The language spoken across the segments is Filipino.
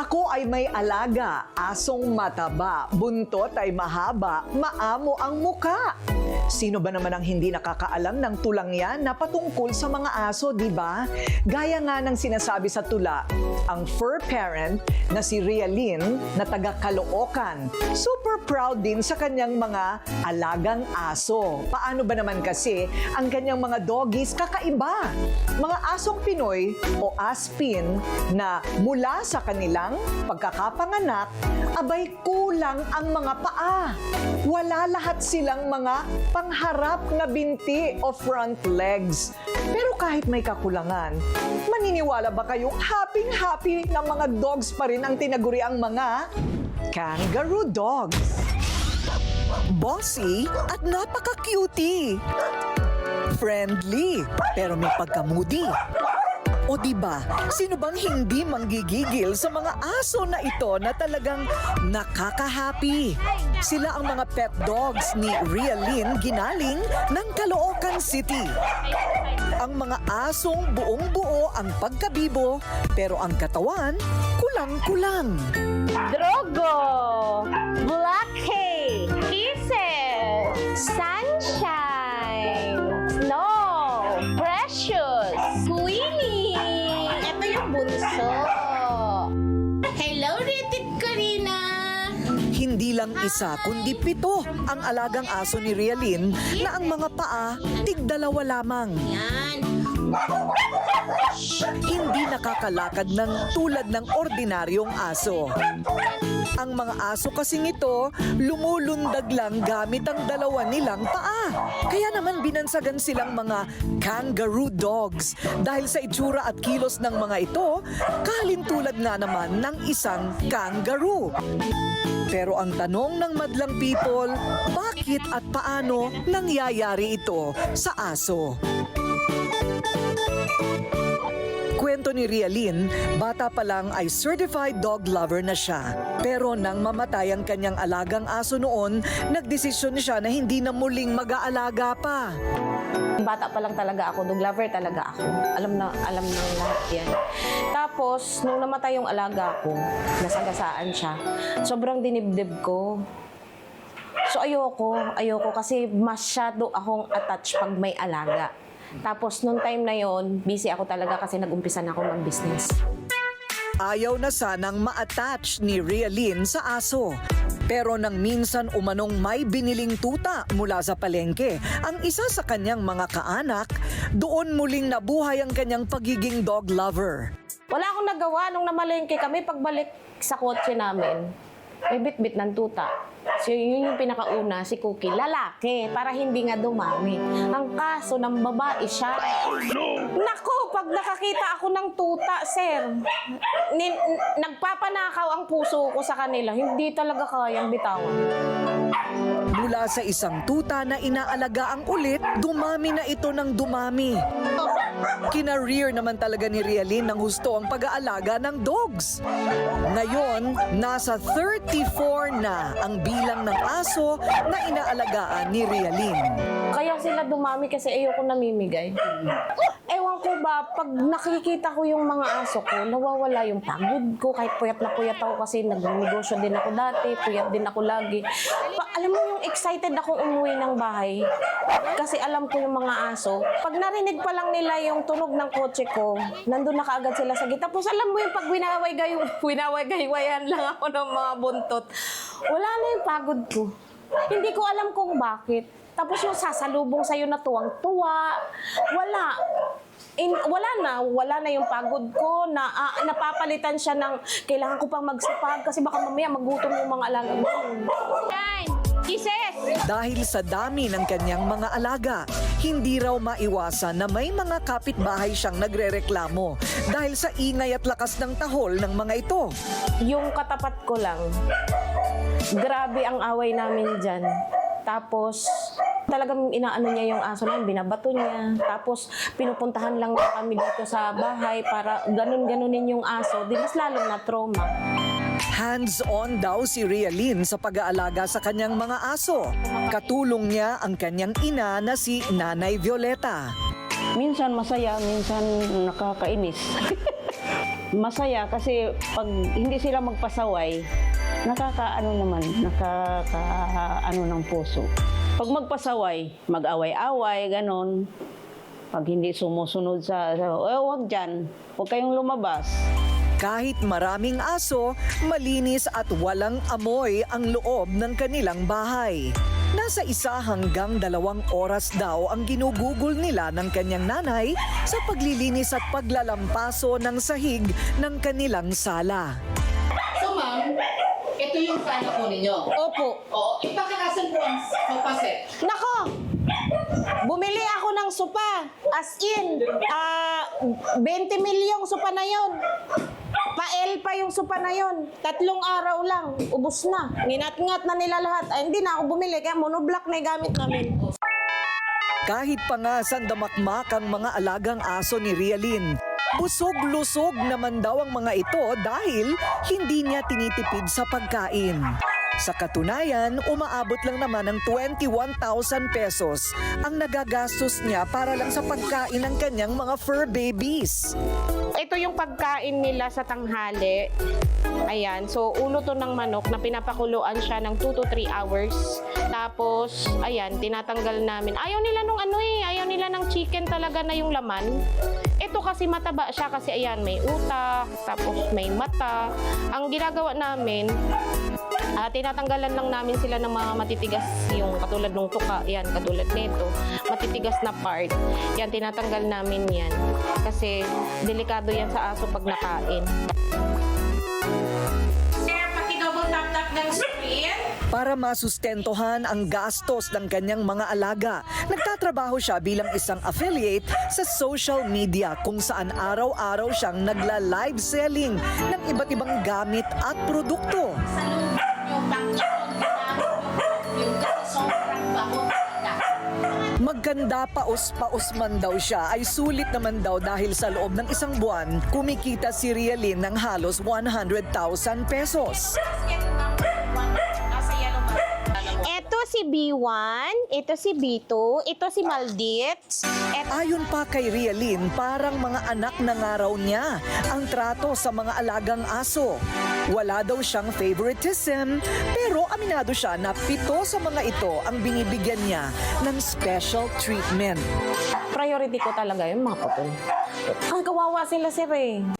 Ako ay may alaga, asong mataba, buntot ay mahaba, maamo ang muka. Sino ba naman ang hindi nakakaalam ng tulang yan na patungkol sa mga aso, di ba? Gaya nga ng sinasabi sa tula, ang fur parent na si Rialin na taga Caloocan. Super proud din sa kanyang mga alagang aso. Paano ba naman kasi ang kanyang mga doggies kakaiba? Mga asong Pinoy o aspin na mula sa kanilang pagkakapanganak, abay kulang ang mga paa. Wala lahat silang mga pangharap na binti o front legs. Pero kahit may kakulangan, maniniwala ba kayong happy-happy na mga dogs pa rin ang tinaguri ang mga kangaroo dogs? Bossy at napaka-cutie. Friendly, pero may pagka-moody. O di ba, sino bang hindi manggigigil sa mga aso na ito na talagang nakaka-happy? Sila ang mga pet dogs ni Rialin Ginaling ng Caloocan City. Ang mga asong buong-buo ang pagkabibo, pero ang katawan kulang-kulang. Drogo, Blackhead, Kisses, bunso. Hello, Ritit Karina! Hindi lang isa kundi pito ang alagang aso ni Rialin na ang mga paa tigdalawa lamang. Yan. Hindi nakakalakad ng tulad ng ordinaryong aso. Ang mga aso kasing ito, lumulundag lang gamit ang dalawa nilang paa. Kaya naman binansagan silang mga kangaroo dogs dahil sa itsura at kilos ng mga ito, kalintulad nga naman ng isang kangaroo. Pero ang tanong ng madlang people, bakit at paano nangyayari ito sa aso? Kwento ni Rialin, bata pa lang ay certified dog lover na siya. Pero nang mamatay ang kanyang alagang aso noon, nagdesisyon siya na hindi na muling mag-aalaga pa. Bata pa lang talaga ako, dog lover talaga ako. Alam na, alam na lahat yan. Tapos, nung namatay yung alaga ko, nasagasaan siya, sobrang dinibdib ko. So ayoko, ayoko kasi masyado akong attached pag may alaga. Tapos nung time na yon, busy ako talaga kasi nag-umpisa na ako mag-business. Ayaw na sanang ma-attach ni Rialin sa aso. Pero nang minsan umanong may biniling tuta mula sa palengke, ang isa sa kanyang mga kaanak, doon muling nabuhay ang kanyang pagiging dog lover. Wala akong nagawa nung namalengke kami pagbalik sa kotse namin. May bit-bit ng tuta. So yun yung pinakauna, si Cookie. Lalaki, para hindi nga dumami. Ang kaso ng babae siya. Nako, pag nakakita ako ng tuta, sir, nin- nagpapanakaw ang puso ko sa kanila. Hindi talaga kayang bitawan. Mula sa isang tuta na inaalagaan ulit, dumami na ito ng dumami. Kinareer naman talaga ni Rialin ng gusto ang pag-aalaga ng dogs. Ngayon, nasa 34 na ang bilang ng aso na inaalagaan ni Rialin. Kaya sila dumami kasi ayoko namimigay. Ewan ko ba, pag nakikita ko yung mga aso ko, nawawala yung pagod ko. Kahit puyat na puyat ako kasi nag-negosyo din ako dati, puyat din ako lagi. Pa, alam mo yung excited akong umuwi ng bahay kasi alam ko yung mga aso. Pag narinig pa lang nila yung tunog ng kotse ko, nandun na kaagad sila sa gitna. Tapos alam mo yung pag winaway-gay, winaway-gaywayan lang ako ng mga buntot, wala na yung pagod ko. Hindi ko alam kung bakit. Tapos yung sasalubong sa'yo na tuwang-tuwa, wala. In, wala na, wala na yung pagod ko, na, ah, napapalitan siya ng kailangan ko pang magsipag kasi baka mamaya magutom yung mga alaga ko. Yan! Kisses! Dahil sa dami ng kanyang mga alaga, hindi raw maiwasan na may mga kapitbahay siyang nagrereklamo dahil sa ingay at lakas ng tahol ng mga ito. Yung katapat ko lang, grabe ang away namin dyan. Tapos, talagang inaano niya yung aso namin, binabato niya. Tapos, pinupuntahan lang niya kami dito sa bahay para ganun-ganunin yung aso. Di mas lalong na trauma. Hands-on daw si Rialin sa pag-aalaga sa kanyang mga aso. Katulong niya ang kanyang ina na si Nanay Violeta. Minsan masaya, minsan nakakainis. masaya kasi pag hindi sila magpasaway, nakakaano naman, nakakaano ng puso. Pag magpasaway, mag-away-away, ganon. Pag hindi sumusunod sa, eh, wag dyan, huwag kayong lumabas. Kahit maraming aso, malinis at walang amoy ang loob ng kanilang bahay. Nasa isa hanggang dalawang oras daw ang ginugugol nila ng kanyang nanay sa paglilinis at paglalampaso ng sahig ng kanilang sala. Ito yung sana po ninyo. Opo. Oo, ipakakasan po ang sofa set. Nako! Bumili ako ng sopa. As in, ah 20 milyong sopa na yon. Pa-L pa yung sopa na yon. Tatlong araw lang, ubos na. Ninat-ngat na nila lahat. Ay, hindi na ako bumili, kaya monoblock na yung gamit namin. Kahit pa nga sandamakmak ang mga alagang aso ni Rialin, busog-lusog naman daw ang mga ito dahil hindi niya tinitipid sa pagkain. Sa katunayan, umaabot lang naman ng 21,000 pesos ang nagagastos niya para lang sa pagkain ng kanyang mga fur babies. Ito yung pagkain nila sa tanghali. Ayan, so ulo to ng manok na pinapakuluan siya ng 2 to 3 hours. Tapos, ayan, tinatanggal namin. Ayaw nila nung ano eh, ayaw nila ng chicken talaga na yung laman. Ito kasi mataba siya kasi ayan, may utak, tapos may mata. Ang ginagawa namin, Ah, tinatanggalan lang namin sila ng mga matitigas yung katulad ng tuka, yan, katulad nito. Matitigas na part. Yan, tinatanggal namin yan. Kasi delikado yan sa aso pag nakain. Para masustentohan ang gastos ng kanyang mga alaga, nagtatrabaho siya bilang isang affiliate sa social media kung saan araw-araw siyang nagla-live selling ng iba't ibang gamit at produkto. Maganda paus-paus man daw siya ay sulit naman daw dahil sa loob ng isang buwan, kumikita si Rialin ng halos 100,000 pesos. Si B1, ito si B2, ito si Maldits, ito Ayon pa kay Rialin, parang mga anak na nga raw niya ang trato sa mga alagang aso. Wala daw siyang favoritism, pero aminado siya na pito sa mga ito ang binibigyan niya ng special treatment. priority ko talaga yung mga putol. Ang kawawa sila sir eh.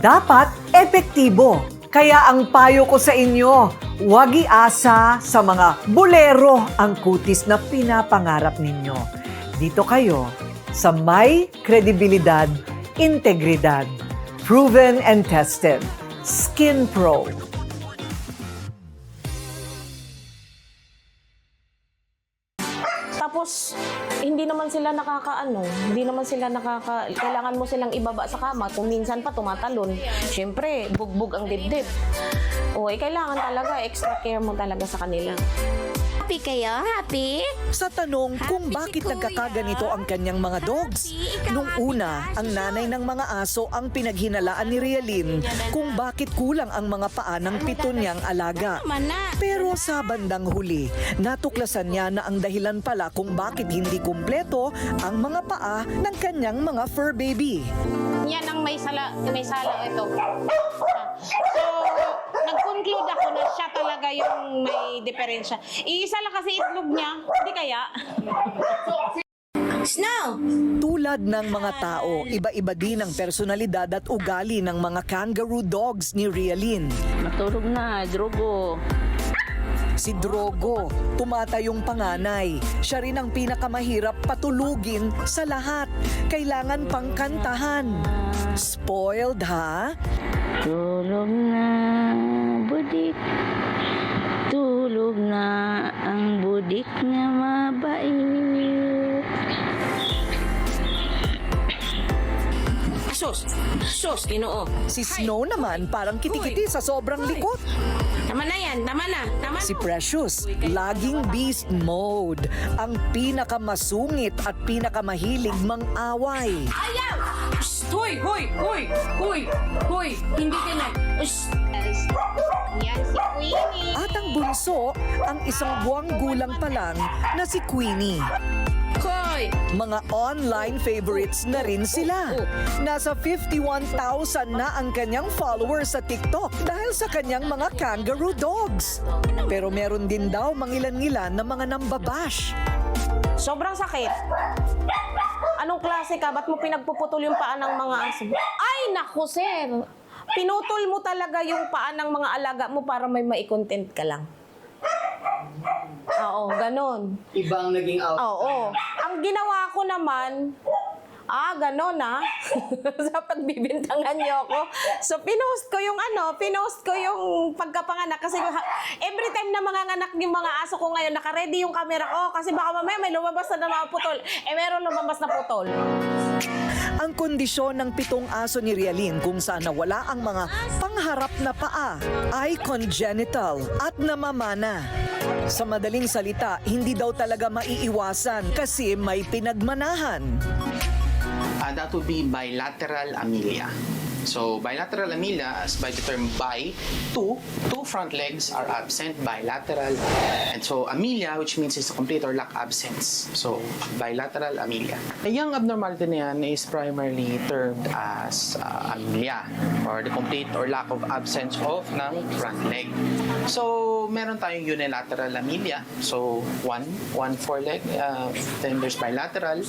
dapat epektibo. Kaya ang payo ko sa inyo, huwag iasa sa mga bulero ang kutis na pinapangarap ninyo. Dito kayo sa may kredibilidad, integridad, proven and tested. Skin Pro. Sila nakakaano, hindi naman sila nakaka... Kailangan mo silang ibaba sa kama, kung minsan pa tumatalon. Siyempre, bugbog ang dibdib. O, eh, kailangan talaga, extra care mo talaga sa kanila. Happy kayo? Happy? Sa tanong kung Happy si bakit Kuya. nagkakaganito ang kanyang mga dogs. Nung una, ang nanay ng mga aso ang pinaghinalaan ni Rialin kung bakit kulang ang mga paa ng pito niyang alaga. Pero sa bandang huli, natuklasan niya na ang dahilan pala kung bakit hindi kumpleto ang mga paa ng kanyang mga fur baby. Yan ang may sala, may sala ito. So, nag-conclude ako na siya talaga yung may diferensya. Iisa lang kasi itlog niya, hindi kaya? Snow. Tulad ng mga tao, iba-iba din ang personalidad at ugali ng mga kangaroo dogs ni Rialin. Matulog na, drogo. Si Drogo, tumatayong panganay. Siya rin ang pinakamahirap patulugin sa lahat. Kailangan pang kantahan. Spoiled ha? Tulog na, budik. Tulog na ang budik na mabait. sus, sus, ginoo. Si Snow naman parang kitikiti sa sobrang likot. Tama na yan, tama na, tama Si na. Precious, laging beast mode. Ang pinakamasungit at pinakamahilig mang-away. Ayaw! Hoy, hoy, hoy, hoy, hoy, hindi ganyan. Shh. Yan si Queenie. At ang bunso, ang isang buwang gulang pa lang na si Queenie. Hoy! Mga online favorites na rin sila. Nasa 51,000 na ang kanyang followers sa TikTok dahil sa kanyang mga kangaroo dogs. Pero meron din daw mangilan-ngilan na mga nambabash. Sobrang sakit. Anong klase ka? Ba't mo pinagpuputol yung paa ng mga aso? Ay, naku, sir. Pinutol mo talaga yung paa ng mga alaga mo para may maikontent ka lang. Oo, ganun. Ibang naging out. Oo. Ang ginawa ko naman, ah, ganon ah. sa pagbibintangan niyo ako. So, pinost ko yung ano, pinost ko yung pagkapanganak. Kasi every time na mga anak yung mga aso ko ngayon, nakaredy yung camera ko. Kasi baka mamaya may lumabas na na putol. Eh, meron lumabas na putol. Ang kondisyon ng pitong aso ni Rialin kung saan nawala ang mga pangharap na paa ay congenital at namamana. Sa madaling salita, hindi daw talaga maiiwasan kasi may pinagmanahan. Uh, that would be bilateral amelia. So bilateral amelia, as by the term bi, two, two front legs are absent, bilateral. And so amelia, which means it's a complete or lack absence. So bilateral amelia. The young abnormality na is primarily termed as uh, amelia or the complete or lack of absence of ng front leg. So meron tayong unilateral amelia. So one, one foreleg, uh, then there's bilateral,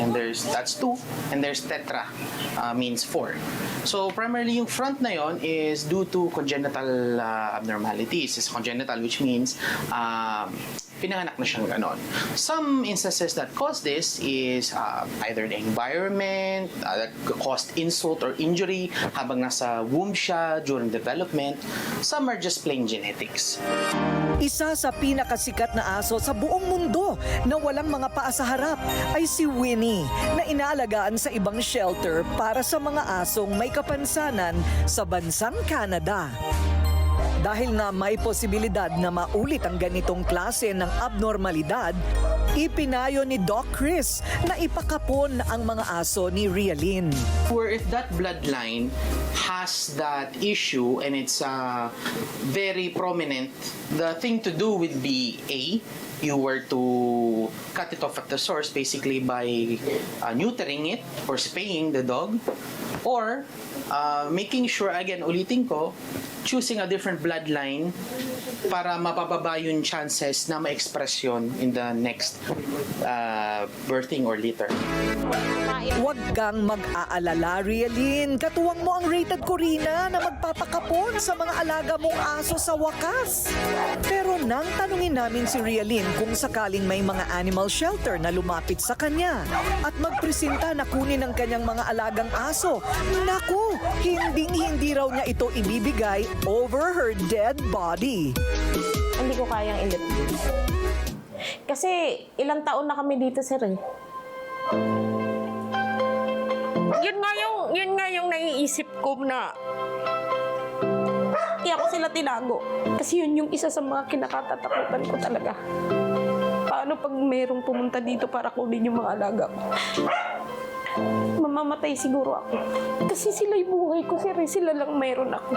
and there's, that's two, and there's tetra, uh, means four. So primarily yung front na yon is due to congenital uh, abnormalities. It's congenital which means um, pinanganak na siyang ganon. Some instances that cause this is uh, either the environment, uh, that caused insult or injury habang nasa womb siya during development. Some are just plain genetics. Isa sa pinakasikat na aso sa buong mundo na walang mga paa sa harap ay si Winnie na inaalagaan sa ibang shelter para sa mga asong may kapansanan sa bansang Canada. Dahil nga may posibilidad na maulit ang ganitong klase ng abnormalidad, ipinayo ni Doc Chris na ipakapon ang mga aso ni Rialin. Where if that bloodline has that issue and it's uh, very prominent, the thing to do would be A, you were to cut it off at the source basically by uh, neutering it or spaying the dog or uh, making sure, again, ulitin ko, choosing a different bloodline para mapababa yung chances na ma-express yun in the next uh, birthing or litter. Huwag kang mag-aalala, Rialin. Katuwang mo ang rated Corina na magpapakapon sa mga alaga mong aso sa wakas. Pero nang tanungin namin si Rialin kung sakaling may mga animal shelter na lumapit sa kanya at magpresenta na kunin ang kanyang mga alagang aso, naku, hinding-hindi raw niya ito ibibigay over her dead body. Hindi ko kayang go. Kasi ilang taon na kami dito, sir. Eh. Yun nga yung, yun nga yung naiisip ko na hindi ako sila tinago. Kasi yun yung isa sa mga kinakatatakutan ko talaga. Paano pag mayroong pumunta dito para kunin yung mga alaga ko? Mamamatay siguro ako. Kasi sila yung buhay ko, sir. eh. Sila lang mayroon ako.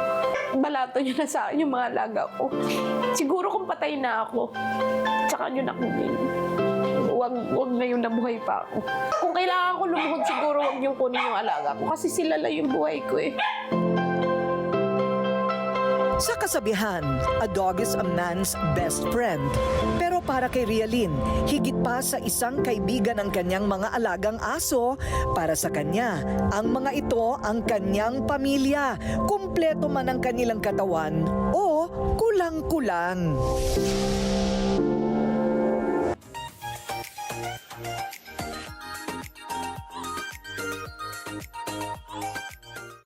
Balato nyo na sa akin yung mga alaga ko. Siguro kung patay na ako, tsaka nyo nakunin. Huwag, huwag na yung nabuhay pa ako. Kung kailangan ko lumuhod, siguro huwag yung kunin yung alaga ko. Kasi sila lang yung buhay ko eh. Sa kasabihan, a dog is a man's best friend. Pero para kay Rialin, higit pa sa isang kaibigan ng kanyang mga alagang aso, para sa kanya, ang mga ito ang kanyang pamilya, kumpleto man ang kanilang katawan o kulang-kulang.